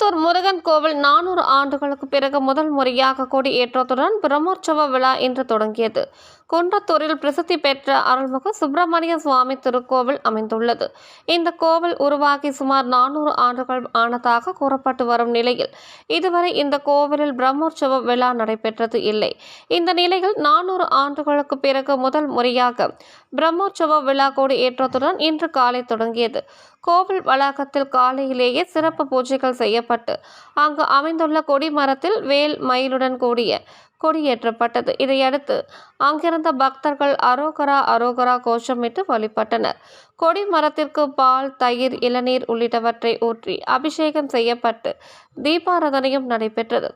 தூர் முருகன் கோவில் நானூறு ஆண்டுகளுக்கு பிறகு முதல் முறையாக கொடி ஏற்றத்துடன் பிரம்மோற்சவ விழா இன்று தொடங்கியது. குன்றத்தூரில் பிரசித்தி பெற்ற அருள்மிகு சுப்பிரமணிய சுவாமி திருக்கோவில் அமைந்துள்ளது. இந்த கோவில் உருவாகி சுமார் நானூறு ஆண்டுகள் ஆனதாக கூறப்பட்டு வரும் நிலையில் இதுவரை இந்த கோவிலில் பிரம்மோற்சவ விழா நடைபெற்றது இல்லை. இந்த நிலையில் நானூறு ஆண்டுகளுக்கு பிறகு முதல் முறையாக பிரம்மோற்சவ விழா கோடி ஏற்றத்துடன் இன்று காலை தொடங்கியது. கோவில் வளாகத்தில் காலையிலேயே சிறப்பு பூஜைகள் செய்யப்பட்டு அங்கு அமைந்துள்ள கொடிமரத்தில் வேல் மயிலுடன் கூடிய கொடியேற்றப்பட்டது. இதையடுத்து அங்கிருந்த பக்தர்கள் அரோகரா அரோகரா கோஷமிட்டு வழிபட்டனர். கொடிமரத்திற்கு பால் தயிர் இளநீர் உள்ளிட்டவற்றை ஊற்றி அபிஷேகம் செய்யப்பட்டு தீபாராதனையும் நடைபெற்றது.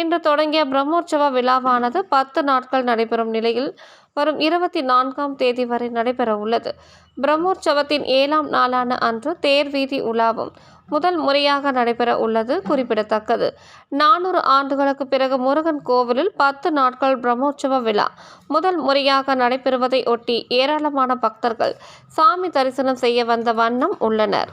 இன்று தொடங்கிய பிரம்மோற்சவ விழாவானது பத்து நாட்கள் நடைபெறும் நிலையில் வரும் இருபத்தி நான்காம் தேதி வரை நடைபெற உள்ளது பிரம்மோற்சவத்தின் ஏழாம் நாளான அன்று தேர் வீதி உலாவும். முதல் முறையாக நடைபெற உள்ளது குறிப்பிடத்தக்கது. நானூறு ஆண்டுகளுக்கு பிறகு முருகன் கோவிலில் பத்து நாட்கள் பிரம்மோற்சவ விழா. முதல் முறையாக நடைபெறுவதை ஒட்டி ஏராளமான பக்தர்கள் சாமி தரிசனம் செய்ய வந்த வண்ணம் உள்ளனர்.